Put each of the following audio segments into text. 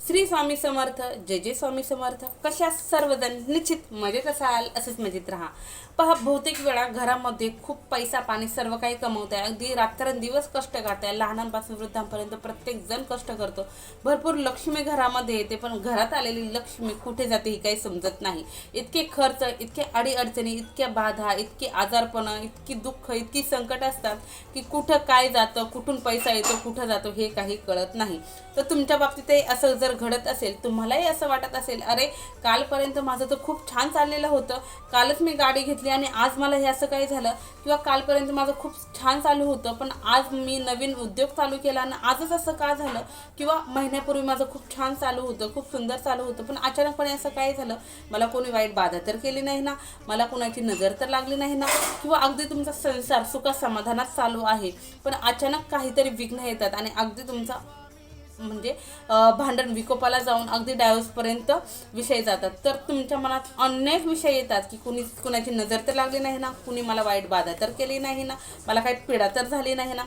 श्री स्वामी समर्थ जय जय स्वामी समर्थ. कशा सर्वजण निश्चित मजेत असाल असंच मजेत राहा. पहा बहुतेक वेळा घरामध्ये खूप पैसा पाणी सर्व काही कमवताय. अगदी रात्रंदिवस कष्ट करताय लहानांपासून वृद्धांपर्यंत प्रत्येक जण कष्ट करतो. भरपूर लक्ष्मी घरामध्ये येते पण घरात आलेली लक्ष्मी कुठे जाते ही काही समजत नाही. इतके खर्च इतके अडीअडचणी इतक्या बाधा इतकी आजारपणं इतकी दुःख इतकी संकट असतात की कुठं काय जातं कुठून पैसा येतो कुठं जातो हे काही कळत नाही. तर तुमच्या बाबतीतही असं जर जर घडत असेल तुम्हालाही असं वाटत असेल अरे कालपर्यंत माझं तर खूप छान चाललेलं होतं. कालच मी गाडी घेतली आणि आज मला हे असं काही झालं. किंवा कालपर्यंत माझं खूप छान चालू होतं पण आज मी नवीन उद्योग चालू केला आणि आजच असं का झालं? किंवा महिन्यापूर्वी माझं खूप छान चालू होतं खूप सुंदर चालू होतं पण अचानकपणे असं काय झालं? मला कोणी वाईट बाधा तर केली नाही ना? मला कोणाची नजर तर लागली नाही ना? किंवा अगदी तुमचा संसार सुखा समाधानात चालू आहे पण अचानक काहीतरी विघ्न येतात आणि अगदी तुमचा म्हणजे भांडण विकोपाला जाऊन अगदी डायव्हर्सपर्यंत विषय जातात. तर तुमच्या मनात अनेक विषय येतात की कुणी कुणाची नजर तर लागली नाही ना कुणी मला वाईट बाधा तर केली नाही ना मला काही पीडा तर झाली नाही ना.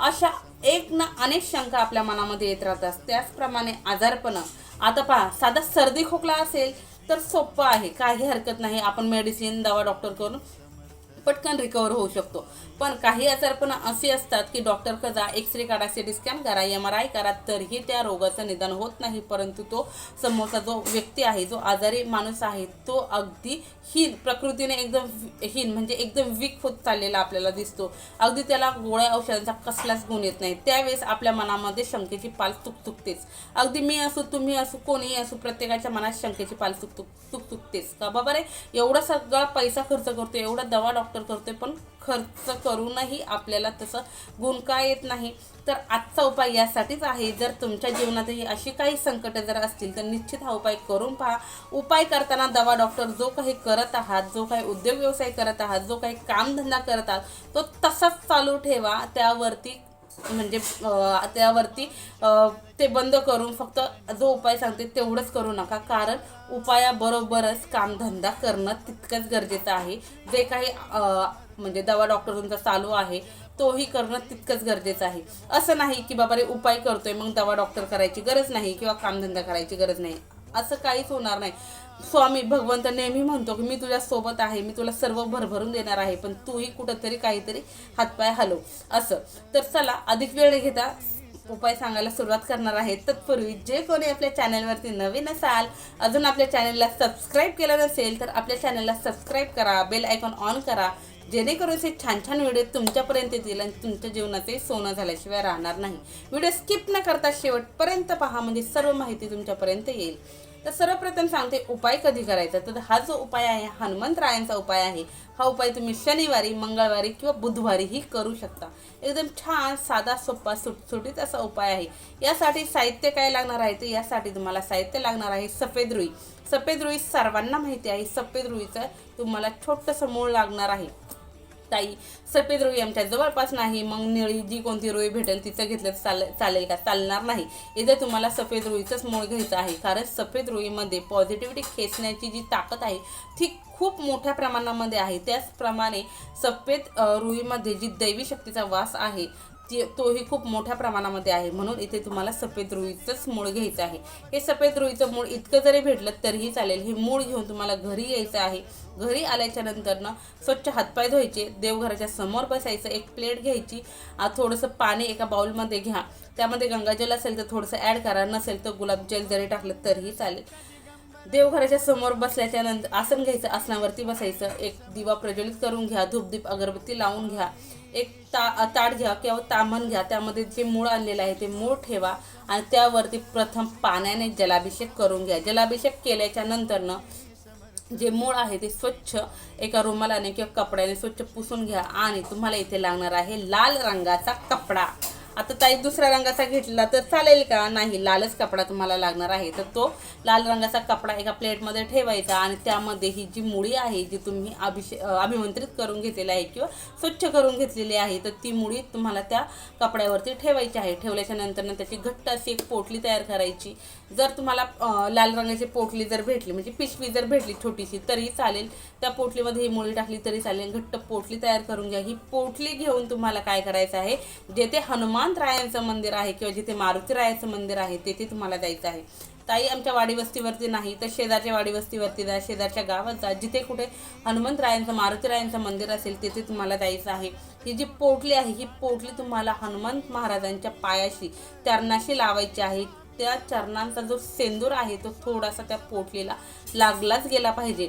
अशा एक ना अनेक शंका आपल्या मनामध्ये येत राहतात. त्याचप्रमाणे आजारपणं. आता पहा साधा सर्दी खोकला असेल तर सोपं आहे. काही हरकत नाही. आपण मेडिसिन दवा डॉक्टर करून पटकन रिकवर होऊ शकतो. पण काही आजारपण असे असतात की डॉक्टर जा एक्सरे काढा सिटी स्कॅन करा एम आर आय करा तरीही त्या रोगाचं निदान होत नाही. परंतु तो समोरचा जो व्यक्ती आहे जो आजारी माणूस आहे तो अगदी हीन प्रकृतीने एकदम हीन म्हणजे एकदम वीक होत चाललेला आपल्याला दिसतो. अगदी त्याला गोळ्या औषधांचा कसलाच गुण येत नाही. त्यावेळेस आपल्या मनामध्ये शंकेची पाल तुकतुकतेच. अगदी मी असो तुम्ही असो कोणीही असो प्रत्येकाच्या मनात शंकेची पाल तुकतुक तुकतुकतेच. का बाबा रे? एवढा सगळा पैसा खर्च करतो एवढा दवा डॉक्टर करतोय पण खर्च करूनही आपल्याला तसं गुण का येत नाही? तर आजचा उपाय यासाठीच आहे. जर तुमच्या जीवनातही अशी काही संकटं जर असतील तर निश्चित हा उपाय करून पहा. उपाय करताना दवा डॉक्टर जो काही करत आहात जो काही उद्योग व्यवसाय करत आहात जो काही कामधंदा करत आहात तो तसाच चालू ठेवा. त्यावरती म्हणजे त्यावरती ते बंद करून फक्त जो उपाय सांगते तेवढंच करू नका. कारण उपायाबरोबरच कामधंदा करणं तितकंच गरजेचं आहे. जे काही म्हणजे दवा डॉक्टर तुमचा चालू आहे तोही करणं तितकंच गरजेचं आहे. असं नाही की बाबा रे उपाय करतोय मग दवा डॉक्टर करायची गरज नाही किंवा कामधंदा करायची गरज नाही. असं काहीच होणार नाही. स्वामी भगवंत नेहमी म्हणतो की मी तुझ्या सोबत आहे मी तुला सर्व भरभरून देणार आहे पण तूही कुठंतरी काहीतरी हातपाय हलव. असं. तर चला अधिक वेळ घेता उपाय सांगायला सुरुवात करणार आहे. तत्पूर्वी जे कोणी आपल्या चॅनलवरती नवीन असाल अजून आपल्या चॅनलला सबस्क्राईब केलं नसेल तर आपल्या चॅनलला सबस्क्राईब करा बेल आयकॉन ऑन करा जेणेकरून असे छान छान व्हिडिओ तुमच्यापर्यंत येतील आणि तुमच्या जीवनाचे सोनं झाल्याशिवाय राहणार नाही. व्हिडिओ स्किप न करता शेवटपर्यंत पहा म्हणजे सर्व माहिती तुमच्यापर्यंत येईल. तर सर्वप्रथम सांगते उपाय कधी करायचा? तर हा जो उपाय आहे हनुमंतरायांचा उपाय आहे हा उपाय तुम्ही शनिवारी मंगळवारी किंवा बुधवारीही करू शकता. एकदम छान साधा सोपा सुटसुटीत असा उपाय आहे. यासाठी साहित्य काय लागणार आहे? तर यासाठी तुम्हाला साहित्य लागणार आहे सफेद रुई. सफेद रुई सर्वांना माहिती आहे. सफेद रुईचं तुम्हाला छोटंसं मूळ लागणार आहे. ताई सफेद रुई आमच्या जवळपास नाही. मग निळी जी कोणती रुई भेटेल तिचं घेतलं चाल चालेल का? चालणार नाही. इथे तुम्हाला सफेद रुईचंच मूळ घ्यायचं आहे. कारण सफेद रुईमध्ये पॉझिटिव्हिटी खेचण्याची जी ताकद आहे ती खूप मोठ्या प्रमाणामध्ये आहे. त्याचप्रमाणे सफेद रुईमध्ये जी दैवी शक्तीचा वास आहे ती तोही खूप मोठ्या प्रमाणामध्ये आहे. म्हणून इथे तुम्हाला सफेद रुईचंच मूळ घ्यायचं आहे. हे सफेद रुईचं मूळ इतकं जरी भेटलं तरीही चालेल. हे मूळ घेऊन तुम्हाला घरी यायचं आहे. घरी आल्याच्या नंतरनं स्वच्छ हातपाय धुवायचे. देवघराच्या समोर बसायचं. एक प्लेट घ्यायची. थोडंसं पाणी एका बाउलमध्ये घ्या. त्यामध्ये गंगाजल असेल तर थोडंसं ॲड करा. नसेल तर गुलाबजल जरी टाकलं तरीही चालेल. देवघराच्या समोर बसल्याच्या नंतर आसन घ्यायचं. आसनावरती बसायचं. एक दिवा प्रज्वलित करून घ्या. धूपदीप अगरबत्ती लावून घ्या. एक ता ताट घ्या किंवा तामण घ्या त्यामध्ये जे मूळ आणलेलं आहे ते मूळ ठेवा आणि त्यावरती प्रथम पाण्याने जलाभिषेक करून घ्या. जलाभिषेक केल्याच्या नंतरनं जे मूळ आहे ते स्वच्छ एका रुमालाने किंवा कपड्याने स्वच्छ पुसून घ्या आणि तुम्हाला इथे लागणार आहे लाल रंगाचा कपडा. आता ताई दुसऱ्या रंगाचा घेतला तर चालेल का? नाही लालच कपडा तुम्हाला लागणार आहे. तर तो लाल रंगाचा कपडा एका प्लेटमध्ये ठेवायचा आणि त्यामध्ये ही जी मुळी आहे जी तुम्ही अभिषे अभिमंत्रित करून घेतलेली आहे किंवा स्वच्छ करून घेतलेली आहे तर ती मुळी तुम्हाला त्या कपड्यावरती ठेवायची आहे. ठेवल्याच्या नंतर त्याची घट्ट अशी एक पोटली तयार करायची. जर तुम्हाला लाल रंगाची पोटली जर भेटली म्हणजे पिशवी जर भेटली छोटीशी तरी चालेल. त्या पोटलीमध्ये ही मुळी टाकली तरी चालेल. घट्ट पोटली तयार करून घ्या. ही पोटली घेऊन तुम्हाला काय करायचं आहे जेथे हनुमान हनुमंतरायांचं मंदिर आहे किंवा जिथे मारुतीरायाचं मंदिर आहे तेथे तुम्हाला जायचं आहे. ताई आमच्या वाडीवस्तीवरती नाही तर शेजारच्या वाडीवस्तीवरती जा शेजारच्या गावात जा. जिथे कुठे हनुमंतरायांचं मारुतीरायांचं मंदिर असेल तिथे तुम्हाला जायचं आहे. ही जी पोटली आहे ही पोटली तुम्हाला हनुमंत महाराजांच्या पायाशी चरणाशी लावायची आहे. त्या चरणांचा जो सेंदूर आहे तो थोडासा त्या पोटलीला लागलाच गेला पाहिजे.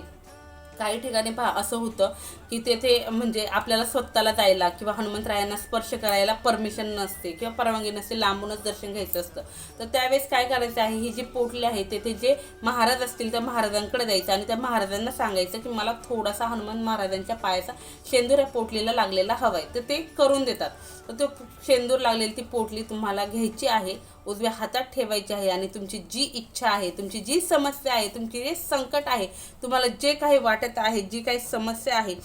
काही ठिकाणी पहा असं होतं की तेथे म्हणजे आपल्याला स्वतःला जायला किंवा हनुमंतरायांना स्पर्श करायला परमिशन नसते किंवा परवानगी नसते लांबूनच दर्शन घ्यायचं असतं. तर त्यावेळेस काय करायचं आहे ही जी पोटली आहे तेथे जे महाराज असतील त्या महाराजांकडे जायचं आणि त्या महाराजांना सांगायचं की मला थोडासा हनुमान महाराजांच्या पायाचा शेंदूर या पोटलीला लागलेला हवा आहे तर ते करून देतात. तर तो शेंदूर लागलेली ती पोटली तुम्हाला घ्यायची आहे उजव्या हातात ठेवायची आहे आणि तुमची जी इच्छा आहे तुमची जी समस्या आहे तुमची जे संकट आहे तुम्हाला जे काही वाटत आहे जी काही समस्या आहे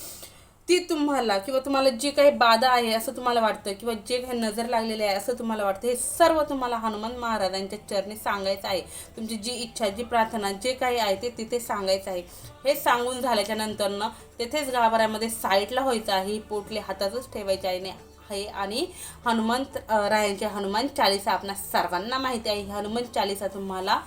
ती तुम्हाला किंवा तुम्हाला जी काही बाधा आहे असं तुम्हाला वाटतं किंवा जे काही नजर लागलेले आहे असं तुम्हाला वाटतं हे सर्व तुम्हाला हनुमान महाराजांच्या चरणी सांगायचं आहे. तुमची जी इच्छा जी प्रार्थना जे काही आहे ते तिथे सांगायचं आहे. हे सांगून झाल्याच्या नंतरनं तेथेच गाभाऱ्यामध्ये साईडला व्हायचं आहे ही पोटली हातातच ठेवायची आहे. आणि आहे आणि हनुमंत रायांचे हनुमान चालिसा आपणा सर्वांना माहिती आहे. हनुमान चालिसा तुम्हाला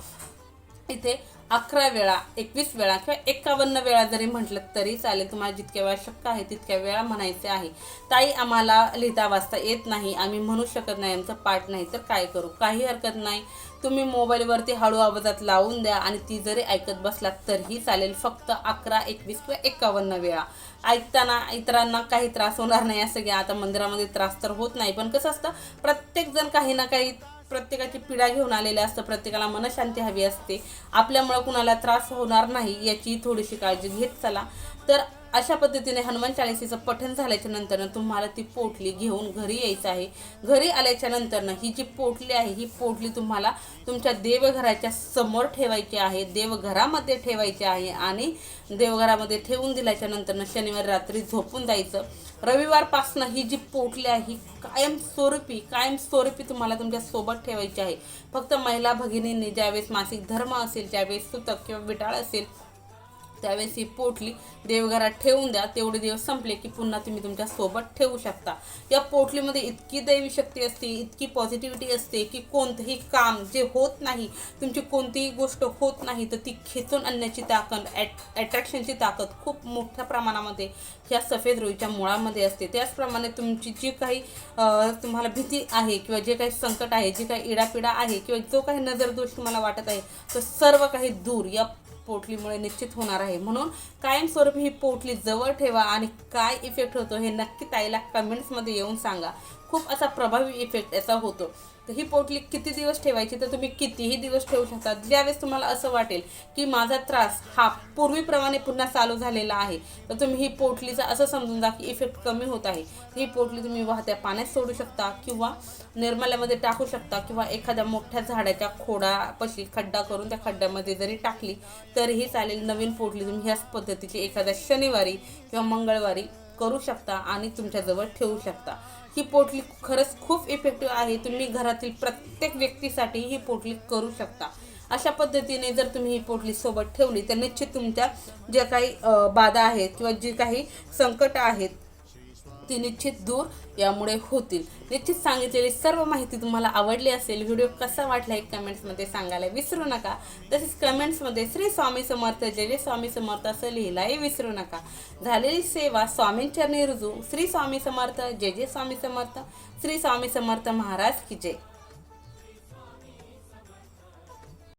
इथे अकरा वेळा एकवीस वेळा किंवा एकावन्न वेळा जरी म्हटलं तरी चालेल. तुम्हाला जितक्या वेळा शक्य आहे तितक्या वेळा म्हणायचे आहे. ताई आम्हाला लिहिता वाचता येत नाही. आम्ही म्हणू शकत नाही आमचं पाठ नाही तर काय करू? काही हरकत नाही. तुम्ही मोबाईलवरती हळू आवाजात लावून द्या आणि ती जरी ऐकत बसलात तरीही चालेल. फक्त अकरा एकवीस किंवा एकावन्न वेळा. ऐकताना इतरांना काही त्रास होणार नाही असं घ्या. आता मंदिरामध्ये त्रास तर होत नाही पण कसं असतं प्रत्येकजण काही ना काही प्रत्येकाची पीडा घेऊन आलेल्या असतं प्रत्येकाला मनशांती हवी असते. आपल्यामुळं कुणाला त्रास होणार नाही याची थोडीशी काळजी घेत चला. तर अशा पद्धतीने हनुमान चाळीसीचं पठण झाल्याच्या नंतरनं तुम्हाला ती पोटली घेऊन घरी यायचं आहे. घरी आल्याच्या नंतरनं ही जी पोटली आहे ही पोटली तुम्हाला तुमच्या देवघराच्या समोर ठेवायची आहे देवघरामध्ये ठेवायची आहे आणि देवघरामध्ये ठेवून दिल्याच्या नंतरनं शनिवारी रात्री झोपून जायचं. रविवारपासनं ही जी पोटली आहे ही कायमस्वरूपी कायमस्वरूपी तुम्हाला तुमच्यासोबत ठेवायची आहे. फक्त महिला भगिनींनी ज्यावेळेस मासिक धर्म असेल ज्यावेळेस सुतक किंवा विटाळ असेल त्यावेळेस ही पोटली देवघरात ठेवून द्या. तेवढे दिवस संपले की पुन्हा तुम्ही तुमच्यासोबत ठेवू शकता. या पोटलीमध्ये इतकी दैवी शक्ती असते इतकी पॉझिटिव्हिटी असते की कोणतंही काम जे होत नाही तुमची कोणतीही गोष्ट होत नाही तर ती खेचून आणण्याची ताकद अट्रॅक्शनची ताकद खूप मोठ्या प्रमाणामध्ये ह्या सफेद रुईच्या मुळामध्ये असते. त्याचप्रमाणे तुमची जी काही तुम्हाला भीती आहे किंवा जे काही संकट आहे जे काही इडापिडा आहे किंवा जो काही नजरदोष तुम्हाला वाटत आहे तर सर्व काही दूर या पोटलीमुळे निश्चित होणार आहे. म्हणून कायमस्वरूपी ही पोटली जवळ ठेवा आणि काय इफेक्ट होतो हे नक्की ताईला कमेंट्समध्ये येऊन सांगा. खूप असा प्रभावी इफेक्ट याचा होतो. तर ही पोटली किती दिवस ठेवायची? तर तुम्ही कितीही दिवस ठेवू शकता. ज्यावेळेस तुम्हाला असं वाटेल की माझा त्रास हा पूर्वीप्रमाणे पुन्हा चालू झालेला आहे तर तुम्ही ही पोटलीचा असं समजून जा की इफेक्ट कमी होत आहे. ही पोटली तुम्ही वाहत्या पाण्यात सोडू शकता किंवा निर्मल्यामध्ये टाकू शकता किंवा एखाद्या मोठ्या झाडाच्या खोडापाशी खड्डा करून त्या खड्ड्यामध्ये जरी टाकली तरीही चालेल नवीन पोटली तुम्ही ह्याच पद्धतीची एखाद्या शनिवारी किंवा मंगळवारी करू शकता आणि तुमच्याजवळ ठेवू शकता. ही पोटली खरंच खूप इफेक्टिव्ह आहे. तुम्ही घरातील प्रत्येक व्यक्तीसाठी ही पोटली करू शकता. अशा पद्धतीने जर तुम्ही ही पोटली सोबत ठेवली तर निश्चित तुमच्या ज्या काही बाधा आहेत किंवा जी काही संकट आहेत ती निश्चित दूर यामुळे होतील. निश्चित सांगितलेली सर्व माहिती तुम्हाला आवडली असेल व्हिडिओ कसा वाटला हे कमेंट्समध्ये सांगायला विसरू नका. तसेच कमेंट्समध्ये श्री स्वामी समर्थ जय जय स्वामी समर्थ असं लिहिलाही विसरू नका. झालेली सेवा स्वामींचरणी रुजू. श्री स्वामी समर्थ जय जय स्वामी समर्थ. श्री स्वामी समर्थ महाराज की जय.